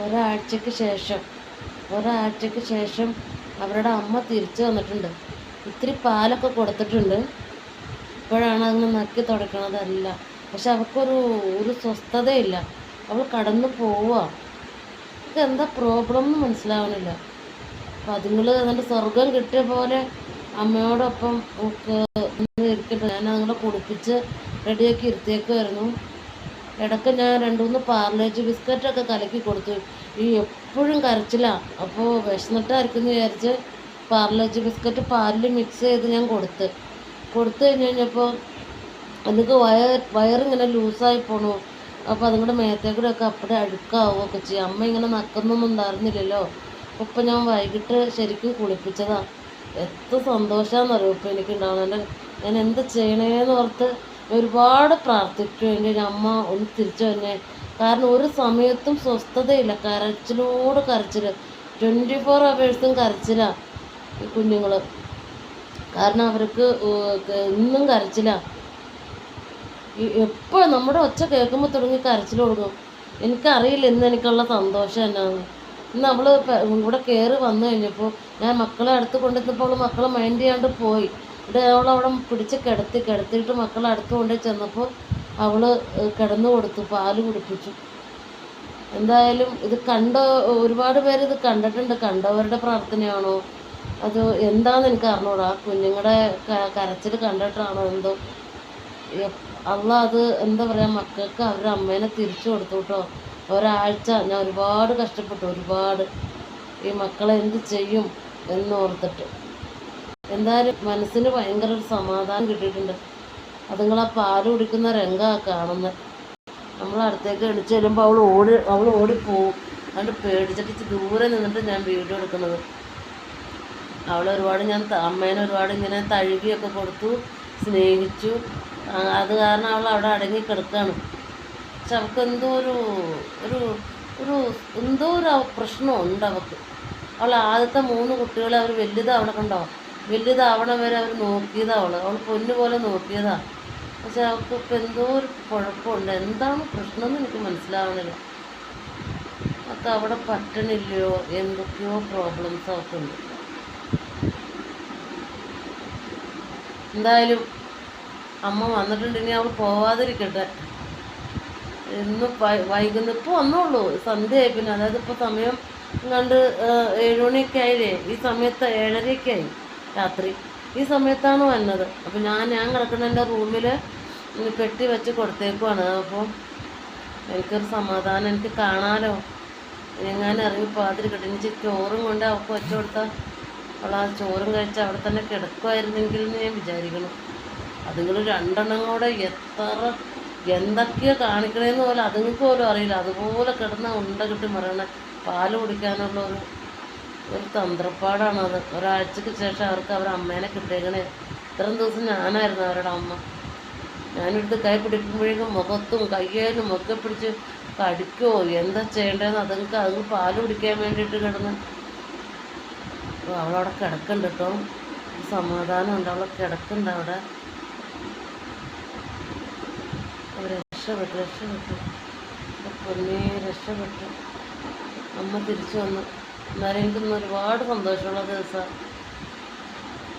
ഒരാഴ്ചക്ക് ശേഷം ഒരാഴ്ചക്ക് ശേഷം അവരുടെ അമ്മ തിരിച്ചു വന്നിട്ടുണ്ട്. ഇത്തിരി പാലൊക്കെ കൊടുത്തിട്ടുണ്ട്. ഇപ്പോഴാണ് അങ്ങ് നക്കി തുടക്കണതല്ല. പക്ഷെ അവൾക്കൊരു ഒരു സ്വസ്ഥതയില്ല. അവൾ കടന്നു പോവുക. ഇത് എന്താ പ്രോബ്ലം എന്ന് മനസ്സിലാവണില്ല. അപ്പം അതുങ്ങൾ എന്നിട്ട് സ്വർഗം കിട്ടിയ പോലെ അമ്മയോടൊപ്പം ഇരിക്കട്ടെ. ഞാൻ അതുങ്ങളെ കുളിപ്പിച്ച് റെഡിയാക്കി ഇരുത്തിയേക്കുമായിരുന്നു ഇടയ്ക്ക് ഞാൻ രണ്ട് മൂന്ന് പാർലേജ് ബിസ്ക്കറ്റൊക്കെ കലക്കി കൊടുത്തു. ഈ എപ്പോഴും കരച്ചിലാണ് അപ്പോൾ വിശന്നിട്ടായിരിക്കും എന്ന് വിചാരിച്ച് പാർലേജ് ബിസ്ക്കറ്റ് പാലിൽ മിക്സ് ചെയ്ത് ഞാൻ കൊടുത്ത്. കൊടുത്തു കഴിഞ്ഞ് കഴിഞ്ഞപ്പോൾ എനിക്ക് വയർ വയറിങ്ങനെ ലൂസായി പോണു. അപ്പോൾ അതുങ്ങളുടെ മേത്തേക്കൂടെയൊക്കെ അപ്പോഴേ അഴുക്കാവുകയൊക്കെ ചെയ്യും. അമ്മ ഇങ്ങനെ നക്കുന്നൊന്നും ഉണ്ടായിരുന്നില്ലല്ലോ. ഇപ്പം ഞാൻ വൈകിട്ട് ശരിക്കും കുളിപ്പിച്ചതാണ് എത്ര സന്തോഷമാണെന്നറിയോ ഇപ്പം എനിക്കുണ്ടാവുന്നത് ഞാൻ എന്ത് ചെയ്യണേന്ന് ഓർത്ത് ഒരുപാട് പ്രാർത്ഥിച്ചു എന്റെ അമ്മ ഒന്ന് തിരിച്ചു തന്നെ കാരണം ഒരു സമയത്തും സ്വസ്ഥതയില്ല. കരച്ചിലോട് കരച്ചിൽ ട്വന്റി ഫോർ അവേഴ്സും കരച്ചിലാണ് ഈ കുഞ്ഞുങ്ങൾ കാരണം അവർക്ക് ഇന്നും കരച്ചിലാണ് എപ്പോൾ നമ്മുടെ ഒച്ച കേൾക്കുമ്പോൾ തുടങ്ങി കരച്ചിൽ കൊടുക്കും എനിക്കറിയില്ല ഇന്ന് എനിക്കുള്ള സന്തോഷം എന്നാണ് ഇന്ന് അവൾ ഇവിടെ കയറി വന്നു കഴിഞ്ഞപ്പോൾ ഞാൻ മക്കളെ അടുത്ത് കൊണ്ടുവന്നപ്പോൾ അവൾ മക്കളെ മൈൻഡ് ചെയ്യാണ്ട് പോയി. ഇവിടെ പിടിച്ച് കിടത്തി കിടത്തിയിട്ട് മക്കളെ അടുത്ത് കൊണ്ട് ചെന്നപ്പോൾ അവൾ കിടന്നു കൊടുത്തു പാൽ കുടിപ്പിച്ചു. എന്തായാലും ഇത് കണ്ട ഒരുപാട് പേര് ഇത് കണ്ടിട്ടുണ്ട്. കണ്ടവരുടെ പ്രാർത്ഥനയാണോ? അത് എന്താണെന്ന് എനിക്ക് അറിഞ്ഞൂടാ. കുഞ്ഞുങ്ങളുടെ കരച്ചിൽ കണ്ടിട്ടാണോ എന്തോ? അള്ള അത് എന്താ പറയുക മക്കൾക്ക് അവരുടെ അമ്മേനെ തിരിച്ചു കൊടുത്തു കേട്ടോ. ഒരാഴ്ച ഞാൻ ഒരുപാട് കഷ്ടപ്പെട്ടു ഒരുപാട്. ഈ മക്കളെ എന്ത് ചെയ്യും എന്നോർത്തിട്ട്. എന്തായാലും മനസ്സിന് ഭയങ്കര ഒരു സമാധാനം കിട്ടിയിട്ടുണ്ട്. അതുങ്ങളെ പാൽ കുടിക്കുന്ന രംഗമാണ് കാണുന്നത് നമ്മൾ അടുത്തേക്ക് എണിച്ച് വരുമ്പോൾ അവൾ ഓടി അവൾ ഓടിപ്പോവും. അതുകൊണ്ട് പേടിച്ചിട്ട് ദൂരെ നിന്നിട്ട് ഞാൻ വീഡിയോ എടുക്കുന്നത്. അവളെ ഒരുപാട് ഞാൻ അമ്മേനെ ഒരുപാട് ഇങ്ങനെ തഴുകിയൊക്കെ കൊടുത്തു സ്നേഹിച്ചു. അത് കാരണം അവൾ അവിടെ അടങ്ങി കിടക്കുകയാണ് പക്ഷെ അവൾക്ക് എന്തോ ഒരു ഒരു ഒരു എന്തോ ഒരു പ്രശ്നമുണ്ട് അവൾക്ക്. അവൾ ആദ്യത്തെ മൂന്ന് കുട്ടികളെ അവർ വലുതാവണക്കുണ്ടാവും കണ്ടോ? വലുതാവണ വരെ അവർ നോക്കിയതാ അവൾ അവൾ പൊന്നു പോലെ നോക്കിയതാ. പക്ഷെ അവൾക്ക് ഇപ്പം എന്തോ ഒരു കുഴപ്പമുണ്ട്. എന്താണ് പ്രശ്നം എന്ന് എനിക്ക് മനസ്സിലാവണില്ല. അവൾക്ക് അവിടെ പറ്റണില്ലയോ? എന്തൊക്കെയോ പ്രോബ്ലംസ് അവൾക്കുണ്ട്. എന്തായാലും അമ്മ വന്നിട്ടുണ്ട്. ഇനി അവൾ പോവാതിരിക്കട്ടെ. ഇന്ന് വൈകുന്നേരം ഇപ്പോൾ വന്നോളൂ. സന്ധ്യയായി പിന്നെ. അതായത് ഇപ്പോൾ സമയം കണ്ട് ഏഴുമണിയൊക്കെ ആയില്ലേ? ഈ സമയത്ത് ഏഴരയൊക്കെ ആയി. രാത്രി. ഈ സമയത്താണ് വന്നത്. അപ്പോൾ ഞാൻ ഞാൻ കിടക്കുന്ന എന്റെ റൂമിൽ പെട്ടി വെച്ച് കൊടുത്തേക്കുവാണ്. അപ്പോൾ എനിക്കൊരു സമാധാനം എനിക്ക് കാണാലോ? ഞാൻ ഇറങ്ങി പാതിരിക്കട്ടെ എനിക്ക് ചോറും കൊണ്ട് അവൾക്ക് വെച്ച് കൊടുത്താൽ അവൾ ആ ചോറും കഴിച്ച് അവിടെ തന്നെ കിടക്കുമായിരുന്നെങ്കിൽ എന്ന് ഞാൻ വിചാരിക്കണം അതുങ്ങൾ രണ്ടെണ്ണം കൂടെ എത്ര എന്തൊക്കെയാ കാണിക്കണേന്ന് പോലെ അതുങ്ങൾക്ക് പോലും അറിയില്ല. അതുപോലെ കിടന്ന ഉണ്ട കിട്ടി മറയണ. പാൽ കുടിക്കാനുള്ള ഒരു ഒരു തന്ത്രപ്പാടാണ് അത്. ഒരാഴ്ചക്ക് ശേഷം അവർക്ക് അവരുടെ അമ്മേനെ കിട്ടിയേക്കണേ. ഇത്രയും ദിവസം ഞാനായിരുന്നു അവരുടെ അമ്മ. ഞാനെടുത്ത് കൈ പിടിക്കുമ്പോഴേക്കും മുഖത്തും കയ്യേലും ഒക്കെ പിടിച്ച് കടിക്കുമോ എന്താ ചെയ്യേണ്ടതെന്ന് അതുങ്ങൾക്ക് അതുങ്ങൾ പാൽ കുടിക്കാൻ വേണ്ടിയിട്ട് കിടന്ന്. അവളവിടെ കിടക്കുന്നുണ്ട് കേട്ടോ. സമാധാനമുണ്ട് അവളെ കിടക്കുന്നുണ്ട് അവിടെ. രക്ഷപ്പെട്ടു രക്ഷപ്പെട്ടു. പൊന്നേ രക്ഷപ്പെട്ടു. അമ്മ തിരിച്ചു വന്നു. എന്നാലും എനിക്കിന്ന് ഒരുപാട് സന്തോഷമുള്ള ദിവസമാണ്